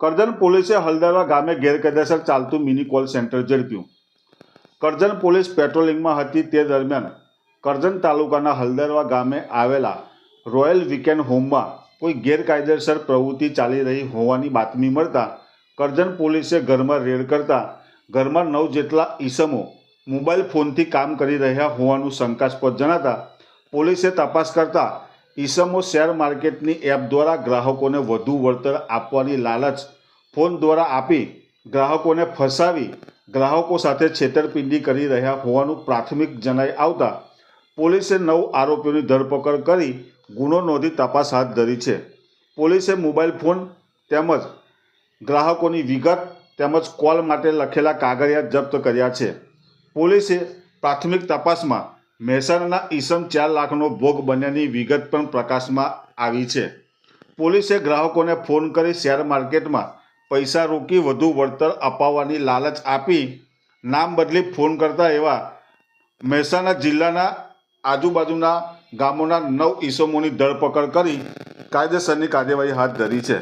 કરજણ પોલીસે હલદરવા ગામે ગેરકાયદેસર ચાલતું મિની કોલ સેન્ટર ઝડપ્યું. કરજણ પોલીસ પેટ્રોલિંગમાં હતી તે દરમિયાન કરજણ તાલુકાના હલદરવા ગામે આવેલા રોયલ વીકેન્ડ હોમમાં કોઈ ગેરકાયદેસર પ્રવૃત્તિ ચાલી રહી હોવાની બાતમી મળતા કરજણ પોલીસે ઘરમાં રેડ કરતા ઘરમાં નવ જેટલા ઈસમો મોબાઈલ ફોનથી કામ કરી રહ્યા હોવાનું શંકાસ્પદ જણાતા પોલીસે તપાસ કરતા ઈસમો શેર માર્કેટની એપ દ્વારા ગ્રાહકોને વધુ વળતર આપવાની લાલચ, ફોન દ્વારા આપી ગ્રાહકોને ફસાવી, ગ્રાહકો સાથે છેતરપિંડી કરી રહ્યા હોવાનું પ્રાથમિક જણાઈ આવતા પોલીસે નવ આરોપીઓની ધરપકડ કરી ગુનો નોંધી તપાસ હાથ ધરી છે. પોલીસે મોબાઈલ ફોન તેમજ ગ્રાહકોની વિગત તેમજ કોલ માટે લખેલા કાગળિયા જપ્ત કર્યા છે. પોલીસે પ્રાથમિક તપાસમાં મહેસાણાના ઈસમ ચાર લાખનો ભોગ બન્યાની વિગત પણ પ્રકાશમાં આવી છે. પોલીસે ગ્રાહકોને ફોન કરી શેર માર્કેટમાં પૈસા રોકી વધુ વળતર અપાવવાની લાલચ આપી નામ બદલી ફોન કરતા એવા મહેસાણા જિલ્લાના આજુબાજુના ગામોના નવ ઈસમોની ધરપકડ કરી કાયદેસરની કાર્યવાહી હાથ ધરી છે.